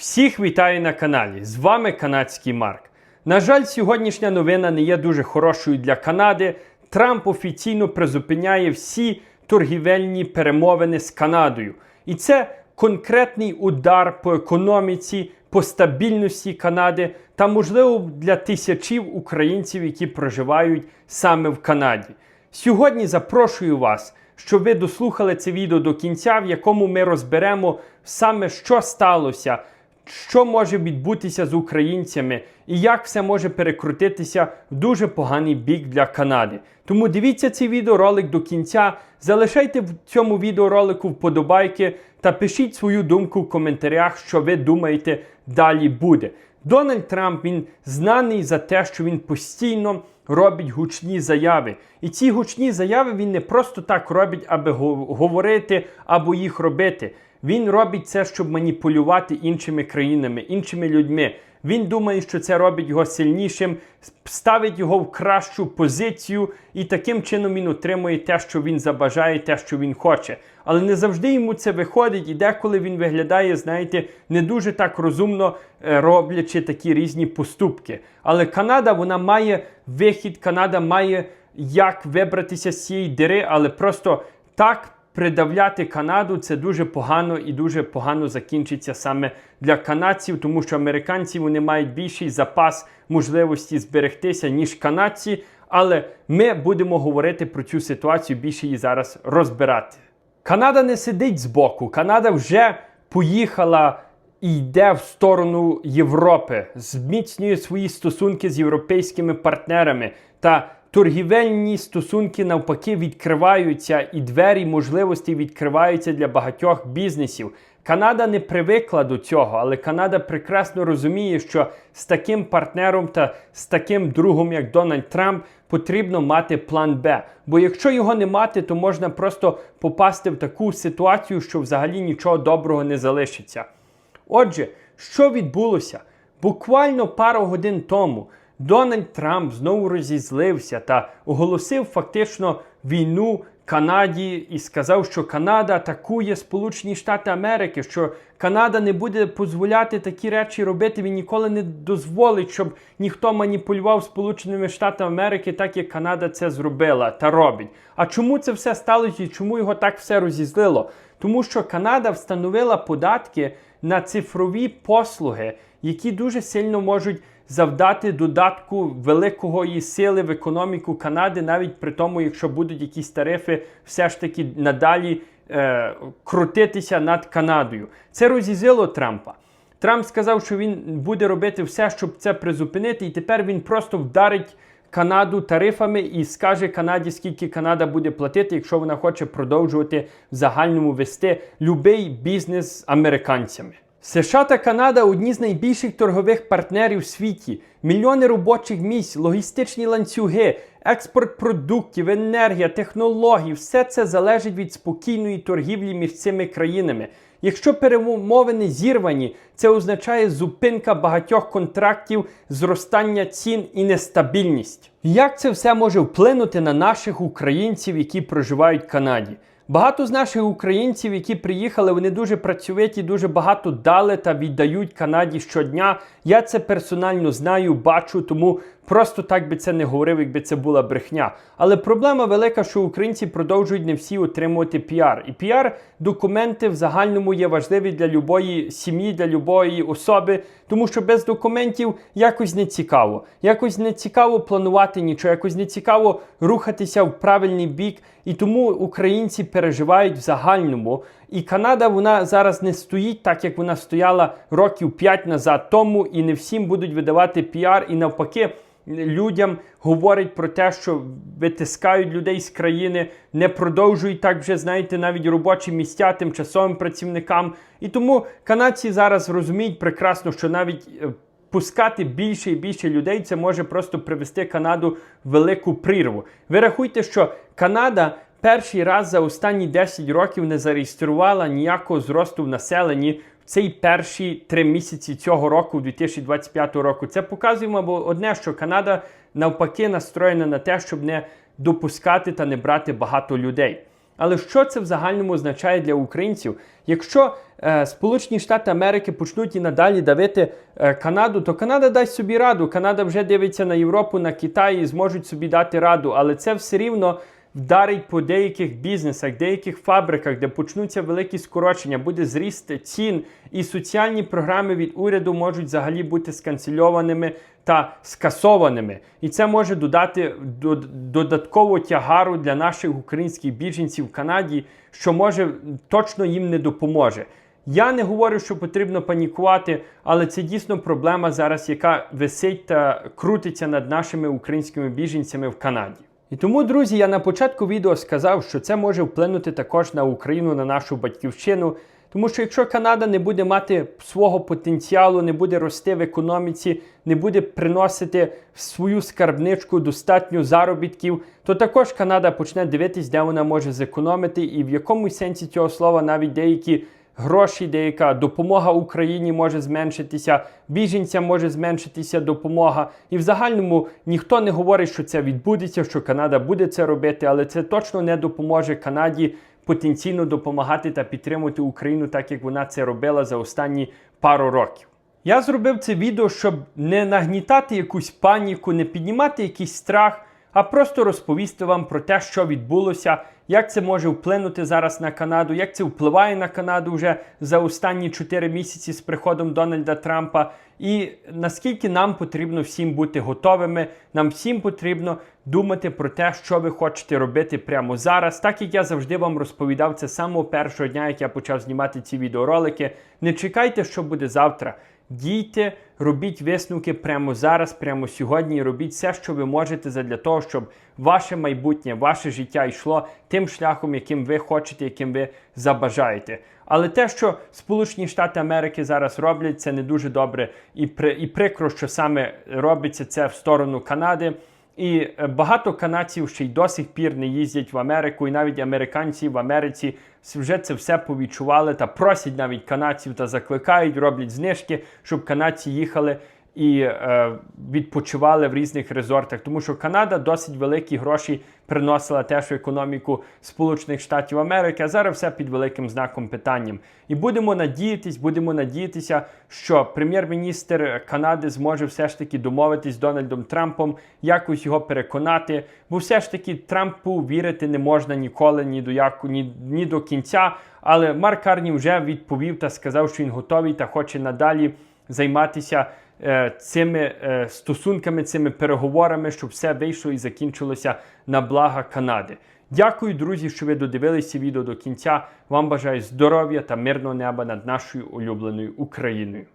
Всіх вітаю на каналі. З вами канадський Марк. На жаль, сьогоднішня новина не є дуже хорошою для Канади. Трамп офіційно призупиняє всі торгівельні перемовини з Канадою. І це конкретний удар по економіці, по стабільності Канади та, можливо, для тисячів українців, які проживають саме в Канаді. Сьогодні запрошую вас, щоб ви дослухали це відео до кінця, в якому ми розберемо саме, що сталося, що може відбутися з українцями і як все може перекрутитися в дуже поганий бік для Канади. Тому дивіться цей відеоролик до кінця, залишайте в цьому відеоролику вподобайки та пишіть свою думку в коментарях, що ви думаєте далі буде. Дональд Трамп він знаний за те, що він постійно робить гучні заяви. І ці гучні заяви він не просто так робить, аби го- говорити або їх робити. Він робить це, щоб маніпулювати іншими країнами, іншими людьми. Він думає, що це робить його сильнішим, ставить його в кращу позицію, і таким чином він отримує те, що він забажає, те, що він хоче. Але не завжди йому це виходить, і деколи він виглядає, знаєте, не дуже так розумно е, роблячи такі різні поступки. Але Канада вона має вихід, Канада має як вибратися з цієї дири, але просто так придавляти Канаду це дуже погано і дуже погано закінчиться саме для канадців, тому що американці вони мають більший запас можливості зберегтися, ніж канадці. Але ми будемо говорити про цю ситуацію більше її зараз розбирати. Канада не сидить збоку. Канада вже поїхала і йде в сторону Європи, зміцнює свої стосунки з європейськими партнерами та торгівельні стосунки навпаки відкриваються, і двері можливостей відкриваються для багатьох бізнесів. Канада не привикла до цього, але Канада прекрасно розуміє, що з таким партнером та з таким другом, як Дональд Трамп, потрібно мати план Б. Бо якщо його не мати, то можна просто попасти в таку ситуацію, що взагалі нічого доброго не залишиться. Отже, що відбулося? Буквально пару годин тому Дональд Трамп знову розізлився та оголосив фактично війну Канаді і сказав, що Канада атакує Сполучені Штати Америки, що Канада не буде дозволяти такі речі робити. Він ніколи не дозволить, щоб ніхто маніпулював Сполученими Штатами Америки, так як Канада це зробила та робить. А чому це все сталося і чому його так все розізлило? Тому що Канада встановила податки на цифрові послуги, які дуже сильно можуть завдати додатку великої сили в економіку Канади, навіть при тому, якщо будуть якісь тарифи, все ж таки надалі е, крутитися над Канадою. Це розізлило Трампа. Трамп сказав, що він буде робити все, щоб це призупинити, і тепер він просто вдарить Канаду тарифами і скаже Канаді, скільки Канада буде платити, якщо вона хоче продовжувати в загальному вести любий бізнес з американцями. США та Канада одні з найбільших торгових партнерів в світі, мільйони робочих місць, логістичні ланцюги, експорт продуктів, енергія, технологій все це залежить від спокійної торгівлі між цими країнами. Якщо перемовини зірвані, це означає зупинка багатьох контрактів, зростання цін і нестабільність. Як це все може вплинути на наших українців, які проживають в Канаді? Багато з наших українців, які приїхали, вони дуже працьовиті, дуже багато дали та віддають Канаді щодня. Я це персонально знаю, бачу, тому просто так би це не говорив, якби це була брехня. Але проблема велика, що українці продовжують не всі отримувати піар. І піар документи в загальному є важливі для любої сім'ї, для любої особи, тому що без документів якось не цікаво. Якось не цікаво планувати нічого, якось не цікаво рухатися в правильний бік. І тому українці переживають в загальному. І Канада вона зараз не стоїть так, як вона стояла років 5 назад тому, і не всім будуть видавати піар, і навпаки. Людям говорять про те, що витискають людей з країни, не продовжують так вже, знаєте, навіть робочі місця тимчасовим працівникам. І тому канадці зараз розуміють прекрасно, що навіть е, пускати більше і більше людей це може просто привести Канаду в велику прірву. Ви рахуйте, що Канада перший раз за останні 10 років не зареєструвала ніякого зросту в населенні цей перші три місяці цього року, 2025 року. Це показує, мабуть, одне, що Канада навпаки настроєна на те, щоб не допускати та не брати багато людей. Але що це в загальному означає для українців? Якщо е, Сполучені Штати Америки почнуть і надалі давити е, Канаду, то Канада дасть собі раду. Канада вже дивиться на Європу, на Китай і зможуть собі дати раду. Але це все рівно вдарить по деяких бізнесах, деяких фабриках, де почнуться великі скорочення, буде зріст цін, і соціальні програми від уряду можуть взагалі бути сканцельованими та скасованими. І це може додати до- додатково тягару для наших українських біженців в Канаді, що може точно їм не допоможе. Я не говорю, що потрібно панікувати, але це дійсно проблема зараз, яка висить та крутиться над нашими українськими біженцями в Канаді. І тому, друзі, я на початку відео сказав, що це може вплинути також на Україну, на нашу батьківщину. Тому що якщо Канада не буде мати свого потенціалу, не буде рости в економіці, не буде приносити в свою скарбничку достатньо заробітків, то також Канада почне дивитись, де вона може зекономити, і в якомусь сенсі цього слова навіть деякі гроші, деяка допомога Україні може зменшитися, біженцям може зменшитися допомога. І в загальному ніхто не говорить, що це відбудеться, що Канада буде це робити, але це точно не допоможе Канаді потенційно допомагати та підтримувати Україну, так як вона це робила за останні пару років. Я зробив це відео, щоб не нагнітати якусь паніку, не піднімати якийсь страх, а просто розповісти вам про те, що відбулося, як це може вплинути зараз на Канаду, як це впливає на Канаду вже за останні 4 місяці з приходом Дональда Трампа, і наскільки нам потрібно всім бути готовими, нам всім потрібно думати про те, що ви хочете робити прямо зараз. Так як я завжди вам розповідав це самого першого дня, як я почав знімати ці відеоролики. Не чекайте, що буде завтра. Дійте, робіть висновки прямо зараз, прямо сьогодні. Робіть все, що ви можете задля того, щоб ваше майбутнє, ваше життя йшло тим шляхом, яким ви хочете, яким ви забажаєте. Але те, що Сполучені Штати Америки зараз роблять, це не дуже добре і при і прикро, що саме робиться це в сторону Канади. І е, багато канадців ще й до сих пір не їздять в Америку, і навіть американці в Америці вже це все повідчували та просять навіть канадців та закликають, роблять знижки, щоб канадці їхали і е, відпочивали в різних резортах, тому що Канада досить великі гроші приносила теж в економіку Сполучених Штатів Америки, а зараз все під великим знаком питанням. І будемо надіятись, будемо надіятися, що прем'єр-міністр Канади зможе все ж таки домовитись з Дональдом Трампом, якось його переконати, бо все ж таки Трампу вірити не можна ніколи ні до яку, ні, ні до кінця. Але Марк Карні вже відповів та сказав, що він готовий та хоче надалі займатися цими е, стосунками, цими переговорами, щоб все вийшло і закінчилося на блага Канади. Дякую, друзі, що ви додивилися відео до кінця. Вам бажаю здоров'я та мирного неба над нашою улюбленою Україною.